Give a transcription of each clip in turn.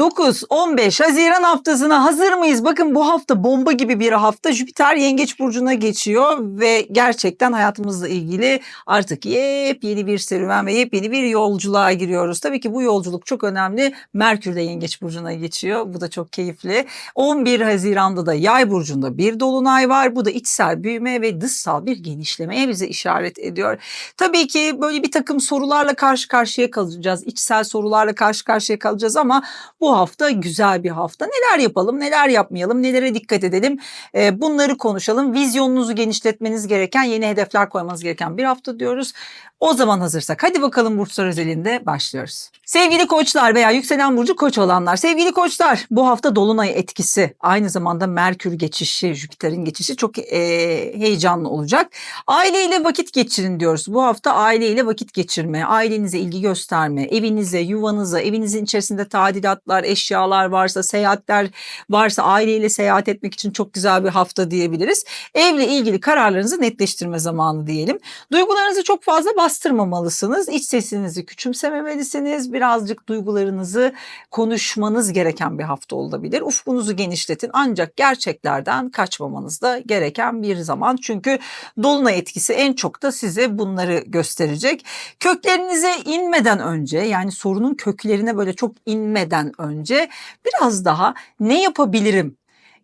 9-15 Haziran haftasına hazır mıyız? Bakın bu hafta bomba gibi bir hafta. Jüpiter Yengeç Burcu'na geçiyor ve gerçekten hayatımızla ilgili artık yepyeni bir serüven ve yepyeni bir yolculuğa giriyoruz. Tabii ki bu yolculuk çok önemli. Merkür de Yengeç Burcu'na geçiyor. Bu da çok keyifli. 11 Haziran'da da Yay Burcu'nda bir dolunay var. Bu da içsel büyüme ve dışsal bir genişlemeye bize işaret ediyor. Tabii ki böyle bir takım sorularla karşı karşıya kalacağız. İçsel sorularla karşı karşıya kalacağız ama bu hafta güzel bir hafta. Neler yapalım, neler yapmayalım, nelere dikkat edelim e, bunları konuşalım. Vizyonunuzu genişletmeniz gereken, yeni hedefler koymanız gereken bir hafta diyoruz. O zaman hazırsak hadi bakalım burçlar özelinde başlıyoruz. Sevgili koçlar veya yükselen burcu koç olanlar. Sevgili koçlar bu hafta dolunay etkisi aynı zamanda Merkür geçişi, Jüpiter'in geçişi çok e, heyecanlı olacak. Aileyle vakit geçirin diyoruz. Bu hafta aileyle vakit geçirme, ailenize ilgi gösterme, evinize, yuvanıza, evinizin içerisinde tadilatlar, eşyalar varsa, seyahatler varsa aileyle seyahat etmek için çok güzel bir hafta diyebiliriz. Evle ilgili kararlarınızı netleştirme zamanı diyelim. Duygularınızı çok fazla bastırmamalısınız. İç sesinizi küçümsememelisiniz. Birazcık duygularınızı konuşmanız gereken bir hafta olabilir. Ufkunuzu genişletin ancak gerçeklerden kaçmamanız da gereken bir zaman. Çünkü dolunay etkisi en çok da size bunları gösterecek. Köklerinize inmeden önce yani sorunun köklerine böyle çok inmeden önce biraz daha ne yapabilirim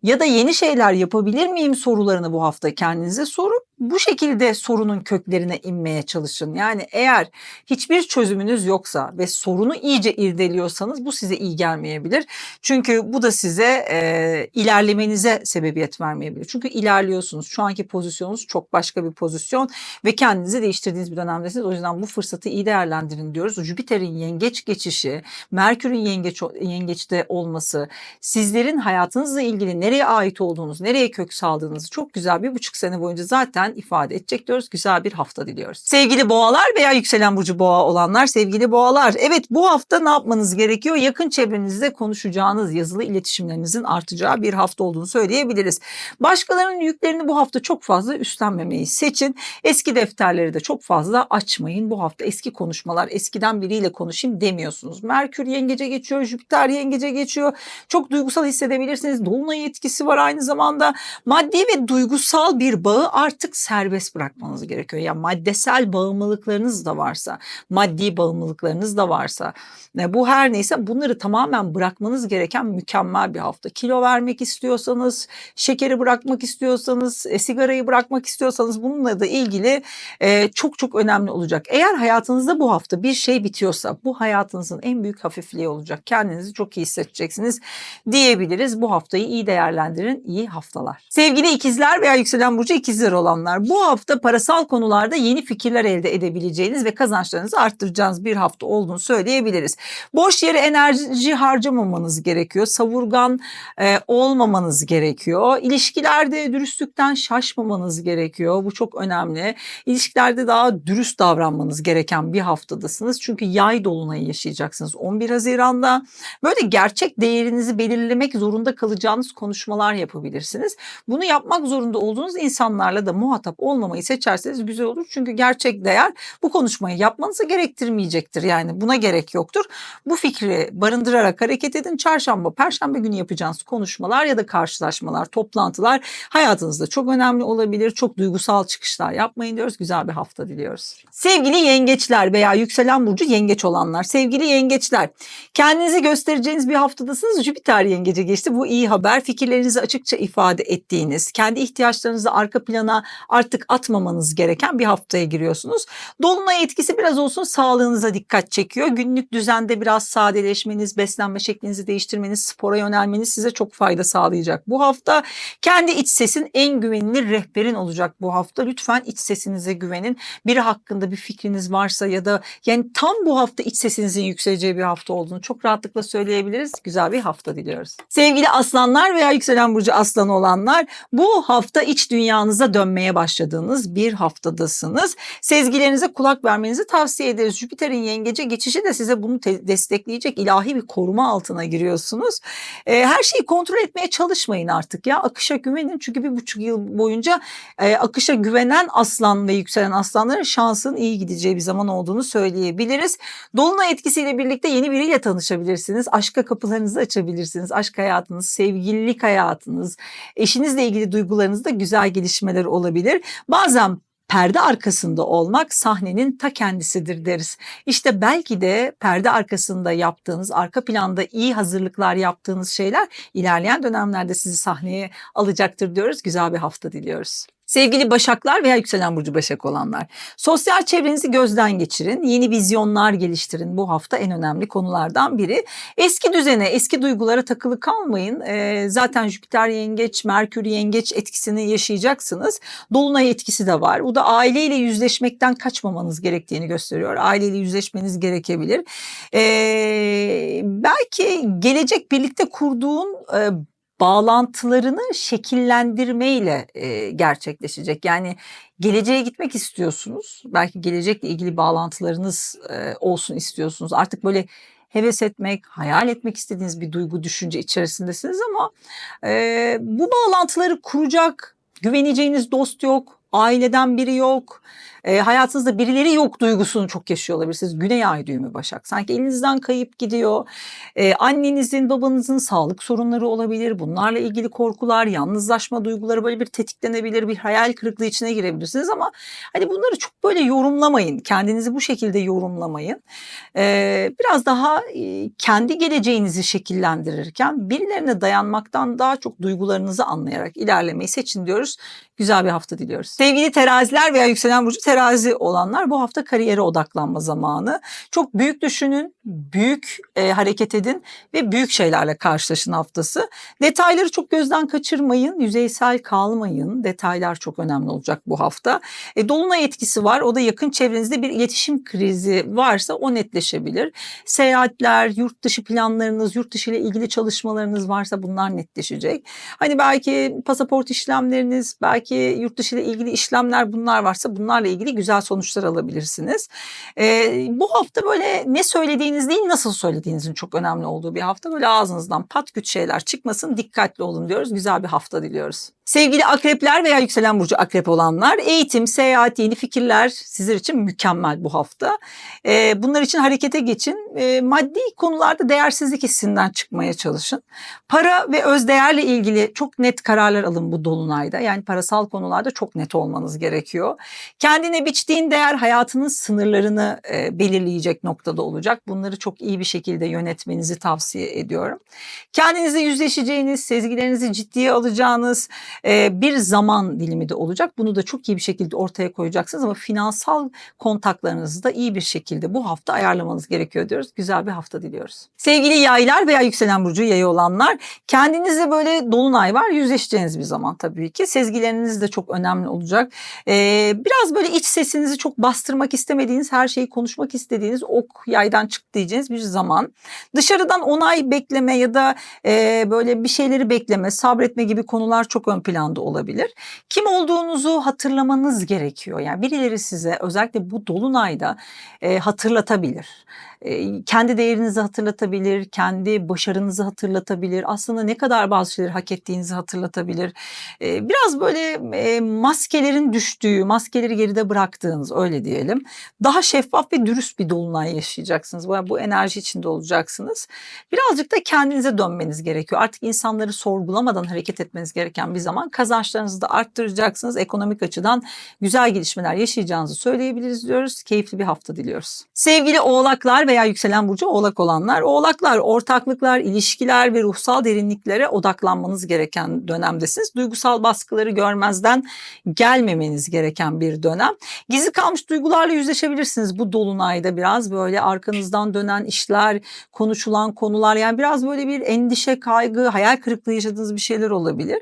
ya da yeni şeyler yapabilir miyim sorularını bu hafta kendinize sorup bu şekilde sorunun köklerine inmeye çalışın. Yani eğer hiçbir çözümünüz yoksa ve sorunu iyice irdeliyorsanız bu size iyi gelmeyebilir. Çünkü bu da size e, ilerlemenize sebebiyet vermeyebilir. Çünkü ilerliyorsunuz. Şu anki pozisyonunuz çok başka bir pozisyon ve kendinizi değiştirdiğiniz bir dönemdesiniz. O yüzden bu fırsatı iyi değerlendirin diyoruz. Jüpiter'in yengeç geçişi, Merkür'ün yengeç, yengeçte olması, sizlerin hayatınızla ilgili nereye ait olduğunuz, nereye kök saldığınızı çok güzel bir buçuk sene boyunca zaten ifade edecek diyoruz. Güzel bir hafta diliyoruz. Sevgili boğalar veya yükselen burcu boğa olanlar, sevgili boğalar. Evet bu hafta ne yapmanız gerekiyor? Yakın çevrenizde konuşacağınız, yazılı iletişimlerinizin artacağı bir hafta olduğunu söyleyebiliriz. Başkalarının yüklerini bu hafta çok fazla üstlenmemeyi seçin. Eski defterleri de çok fazla açmayın. Bu hafta eski konuşmalar, eskiden biriyle konuşayım demiyorsunuz. Merkür yengece geçiyor, Jüpiter yengece geçiyor. Çok duygusal hissedebilirsiniz. Dolunay etkisi var aynı zamanda. Maddi ve duygusal bir bağı artık serbest bırakmanız gerekiyor. Yani maddesel bağımlılıklarınız da varsa, maddi bağımlılıklarınız da varsa, e, bu her neyse bunları tamamen bırakmanız gereken mükemmel bir hafta. Kilo vermek istiyorsanız, şekeri bırakmak istiyorsanız, e, sigarayı bırakmak istiyorsanız bununla da ilgili e, çok çok önemli olacak. Eğer hayatınızda bu hafta bir şey bitiyorsa bu hayatınızın en büyük hafifliği olacak. Kendinizi çok iyi hissedeceksiniz diyebiliriz. Bu haftayı iyi değerlendirin. İyi haftalar. Sevgili ikizler veya yükselen burcu ikizler olanlar bu hafta parasal konularda yeni fikirler elde edebileceğiniz ve kazançlarınızı arttıracağınız bir hafta olduğunu söyleyebiliriz. Boş yere enerji harcamamanız gerekiyor. Savurgan e, olmamanız gerekiyor. İlişkilerde dürüstlükten şaşmamanız gerekiyor. Bu çok önemli. İlişkilerde daha dürüst davranmanız gereken bir haftadasınız. Çünkü yay dolunayı yaşayacaksınız 11 Haziran'da. Böyle gerçek değerinizi belirlemek zorunda kalacağınız konuşmalar yapabilirsiniz. Bunu yapmak zorunda olduğunuz insanlarla da muhatap olmamayı seçerseniz güzel olur. Çünkü gerçek değer bu konuşmayı yapmanızı gerektirmeyecektir. Yani buna gerek yoktur. Bu fikri barındırarak hareket edin. Çarşamba, perşembe günü yapacağınız konuşmalar ya da karşılaşmalar, toplantılar hayatınızda çok önemli olabilir. Çok duygusal çıkışlar yapmayın diyoruz. Güzel bir hafta diliyoruz. Sevgili yengeçler veya yükselen burcu yengeç olanlar. Sevgili yengeçler kendinizi göstereceğiniz bir haftadasınız. Jüpiter yengece geçti. Bu iyi haber. Fikirlerinizi açıkça ifade ettiğiniz, kendi ihtiyaçlarınızı arka plana artık atmamanız gereken bir haftaya giriyorsunuz. Dolunay etkisi biraz olsun sağlığınıza dikkat çekiyor. Günlük düzende biraz sadeleşmeniz, beslenme şeklinizi değiştirmeniz, spora yönelmeniz size çok fayda sağlayacak. Bu hafta kendi iç sesin en güvenilir rehberin olacak bu hafta. Lütfen iç sesinize güvenin. Biri hakkında bir fikriniz varsa ya da yani tam bu hafta iç sesinizin yükseleceği bir hafta olduğunu çok rahatlıkla söyleyebiliriz. Güzel bir hafta diliyoruz. Sevgili aslanlar veya yükselen burcu aslan olanlar bu hafta iç dünyanıza dönmeye başladığınız bir haftadasınız. Sezgilerinize kulak vermenizi tavsiye ederiz. Jüpiter'in yengece geçişi de size bunu destekleyecek ilahi bir koruma altına giriyorsunuz. E, her şeyi kontrol etmeye çalışmayın artık ya. Akışa güvenin çünkü bir buçuk yıl boyunca e, akışa güvenen aslan ve yükselen aslanların şansın iyi gideceği bir zaman olduğunu söyleyebiliriz. Dolunay etkisiyle birlikte yeni biriyle tanışabilirsiniz. Aşka kapılarınızı açabilirsiniz. Aşk hayatınız, sevgililik hayatınız, eşinizle ilgili duygularınızda güzel gelişmeler olabilir. Bazen perde arkasında olmak sahnenin ta kendisidir deriz. İşte belki de perde arkasında yaptığınız, arka planda iyi hazırlıklar yaptığınız şeyler ilerleyen dönemlerde sizi sahneye alacaktır diyoruz. Güzel bir hafta diliyoruz. Sevgili Başaklar veya yükselen burcu Başak olanlar, sosyal çevrenizi gözden geçirin, yeni vizyonlar geliştirin. Bu hafta en önemli konulardan biri. Eski düzene, eski duygulara takılı kalmayın. Ee, zaten Jüpiter yengeç, Merkür yengeç etkisini yaşayacaksınız. Dolunay etkisi de var. Bu da aileyle yüzleşmekten kaçmamanız gerektiğini gösteriyor. Aileyle yüzleşmeniz gerekebilir. Ee, belki gelecek birlikte kurduğun e, bağlantılarını şekillendirmeyle e, gerçekleşecek. Yani geleceğe gitmek istiyorsunuz. Belki gelecekle ilgili bağlantılarınız e, olsun istiyorsunuz. Artık böyle heves etmek, hayal etmek istediğiniz bir duygu, düşünce içerisindesiniz ama e, bu bağlantıları kuracak güveneceğiniz dost yok, aileden biri yok e, hayatınızda birileri yok duygusunu çok yaşıyor olabilirsiniz. Güney ay düğümü Başak. Sanki elinizden kayıp gidiyor. E, annenizin, babanızın sağlık sorunları olabilir. Bunlarla ilgili korkular, yalnızlaşma duyguları böyle bir tetiklenebilir. Bir hayal kırıklığı içine girebilirsiniz ama hani bunları çok böyle yorumlamayın. Kendinizi bu şekilde yorumlamayın. E, biraz daha e, kendi geleceğinizi şekillendirirken birilerine dayanmaktan daha çok duygularınızı anlayarak ilerlemeyi seçin diyoruz. Güzel bir hafta diliyoruz. Sevgili teraziler veya yükselen burcu terazi olanlar bu hafta kariyere odaklanma zamanı. Çok büyük düşünün, büyük e, hareket edin ve büyük şeylerle karşılaşın haftası. Detayları çok gözden kaçırmayın, yüzeysel kalmayın. Detaylar çok önemli olacak bu hafta. E, Dolunay etkisi var. O da yakın çevrenizde bir iletişim krizi varsa o netleşebilir. Seyahatler, yurt dışı planlarınız, yurt dışı ile ilgili çalışmalarınız varsa bunlar netleşecek. Hani belki pasaport işlemleriniz, belki yurt dışı ile ilgili işlemler bunlar varsa bunlarla ilgili güzel sonuçlar alabilirsiniz. E, bu hafta böyle ne söylediğiniz değil nasıl söylediğinizin çok önemli olduğu bir hafta. Böyle ağzınızdan pat güç şeyler çıkmasın dikkatli olun diyoruz. Güzel bir hafta diliyoruz. Sevgili akrepler veya yükselen burcu akrep olanlar eğitim, seyahat, yeni fikirler sizler için mükemmel bu hafta. Ee, bunlar için harekete geçin. Ee, maddi konularda değersizlik hissinden çıkmaya çalışın. Para ve özdeğerle ilgili çok net kararlar alın bu dolunayda. Yani parasal konularda çok net olmanız gerekiyor. Kendine biçtiğin değer hayatının sınırlarını e, belirleyecek noktada olacak. Bunları çok iyi bir şekilde yönetmenizi tavsiye ediyorum. Kendinize yüzleşeceğiniz, sezgilerinizi ciddiye alacağınız, bir zaman dilimi de olacak. Bunu da çok iyi bir şekilde ortaya koyacaksınız ama finansal kontaklarınızı da iyi bir şekilde bu hafta ayarlamanız gerekiyor diyoruz. Güzel bir hafta diliyoruz. Sevgili yaylar veya yükselen burcu yayı olanlar kendinizle böyle dolunay var yüzleşeceğiniz bir zaman tabii ki. Sezgileriniz de çok önemli olacak. biraz böyle iç sesinizi çok bastırmak istemediğiniz her şeyi konuşmak istediğiniz ok yaydan çık diyeceğiniz bir zaman. Dışarıdan onay bekleme ya da böyle bir şeyleri bekleme, sabretme gibi konular çok ön planda olabilir. Kim olduğunuzu hatırlamanız gerekiyor. Yani birileri size özellikle bu dolunayda e, hatırlatabilir kendi değerinizi hatırlatabilir, kendi başarınızı hatırlatabilir, aslında ne kadar bazı şeyleri hak ettiğinizi hatırlatabilir. Biraz böyle maskelerin düştüğü, maskeleri geride bıraktığınız öyle diyelim. Daha şeffaf ve dürüst bir dolunay yaşayacaksınız. Bu enerji içinde olacaksınız. Birazcık da kendinize dönmeniz gerekiyor. Artık insanları sorgulamadan hareket etmeniz gereken bir zaman kazançlarınızı da arttıracaksınız. Ekonomik açıdan güzel gelişmeler yaşayacağınızı söyleyebiliriz diyoruz. Keyifli bir hafta diliyoruz. Sevgili oğlaklar veya yükselen burcu oğlak olanlar. Oğlaklar ortaklıklar, ilişkiler ve ruhsal derinliklere odaklanmanız gereken dönemdesiniz. Duygusal baskıları görmezden gelmemeniz gereken bir dönem. Gizli kalmış duygularla yüzleşebilirsiniz bu dolunayda biraz böyle arkanızdan dönen işler, konuşulan konular yani biraz böyle bir endişe, kaygı, hayal kırıklığı yaşadığınız bir şeyler olabilir.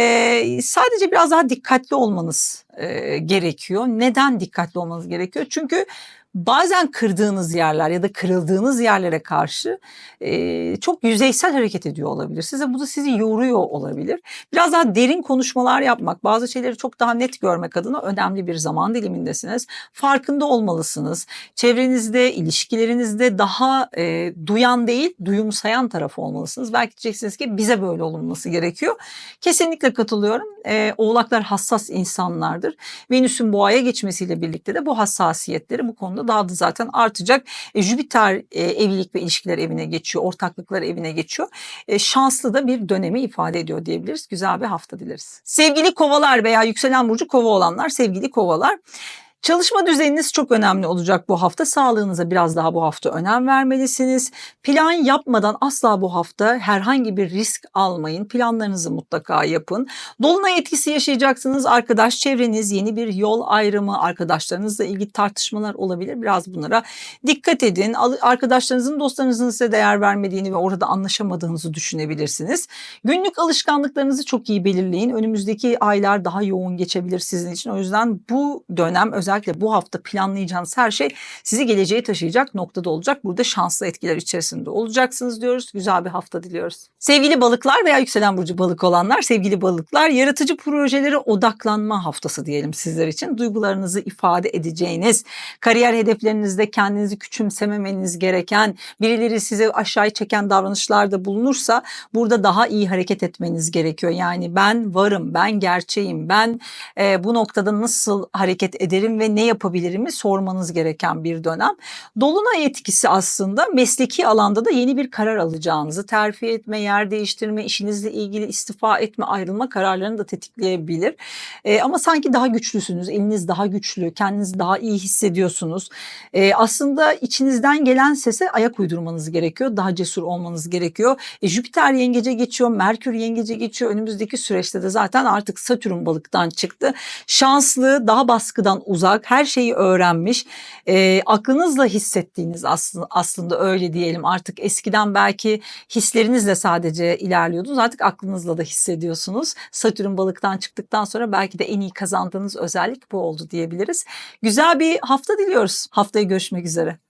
Ee, sadece biraz daha dikkatli olmanız e, gerekiyor. Neden dikkatli olmanız gerekiyor? Çünkü bazen kırdığınız yerler ya da kırıldığınız yerlere karşı e, çok yüzeysel hareket ediyor olabilir. Size bu da sizi yoruyor olabilir. Biraz daha derin konuşmalar yapmak, bazı şeyleri çok daha net görmek adına önemli bir zaman dilimindesiniz. Farkında olmalısınız. Çevrenizde, ilişkilerinizde daha e, duyan değil, duyumsayan taraf olmalısınız. Belki diyeceksiniz ki bize böyle olunması gerekiyor. Kesinlikle katılıyorum. E, oğlaklar hassas insanlardır. Venüs'ün boğaya geçmesiyle birlikte de bu hassasiyetleri bu konuda daha da zaten artacak. E, Jüpiter e, evlilik ve ilişkiler evine geçiyor, ortaklıklar evine geçiyor. E, şanslı da bir dönemi ifade ediyor diyebiliriz. Güzel bir hafta dileriz. Sevgili kovalar veya yükselen burcu kova olanlar, sevgili kovalar. Çalışma düzeniniz çok önemli olacak bu hafta. Sağlığınıza biraz daha bu hafta önem vermelisiniz. Plan yapmadan asla bu hafta herhangi bir risk almayın. Planlarınızı mutlaka yapın. Dolunay etkisi yaşayacaksınız. Arkadaş çevreniz, yeni bir yol ayrımı, arkadaşlarınızla ilgili tartışmalar olabilir. Biraz bunlara dikkat edin. Arkadaşlarınızın, dostlarınızın size değer vermediğini ve orada anlaşamadığınızı düşünebilirsiniz. Günlük alışkanlıklarınızı çok iyi belirleyin. Önümüzdeki aylar daha yoğun geçebilir sizin için. O yüzden bu dönem özellikle bu hafta planlayacağınız her şey sizi geleceğe taşıyacak noktada olacak. Burada şanslı etkiler içerisinde olacaksınız diyoruz. Güzel bir hafta diliyoruz. Sevgili balıklar veya yükselen burcu balık olanlar, sevgili balıklar yaratıcı projelere odaklanma haftası diyelim sizler için. Duygularınızı ifade edeceğiniz, kariyer hedeflerinizde kendinizi küçümsememeniz gereken, birileri size aşağıya çeken davranışlarda bulunursa burada daha iyi hareket etmeniz gerekiyor. Yani ben varım, ben gerçeğim, ben e, bu noktada nasıl hareket ederim ve ne yapabilirimi sormanız gereken bir dönem. Dolunay etkisi aslında mesleki alanda da yeni bir karar alacağınızı, terfi etme, yer değiştirme, işinizle ilgili istifa etme, ayrılma kararlarını da tetikleyebilir. E, ama sanki daha güçlüsünüz, eliniz daha güçlü, kendinizi daha iyi hissediyorsunuz. E, aslında içinizden gelen sese ayak uydurmanız gerekiyor, daha cesur olmanız gerekiyor. E, Jüpiter yengece geçiyor, Merkür yengece geçiyor. Önümüzdeki süreçte de zaten artık Satürn balıktan çıktı. Şanslı, daha baskıdan uzak, her şeyi öğrenmiş, e, aklınızla hissettiğiniz aslında, aslında öyle diyelim. Artık eskiden belki hislerinizle sadece ilerliyordunuz, artık aklınızla da hissediyorsunuz. Satürn balıktan çıktıktan sonra belki de en iyi kazandığınız özellik bu oldu diyebiliriz. Güzel bir hafta diliyoruz. Haftaya görüşmek üzere.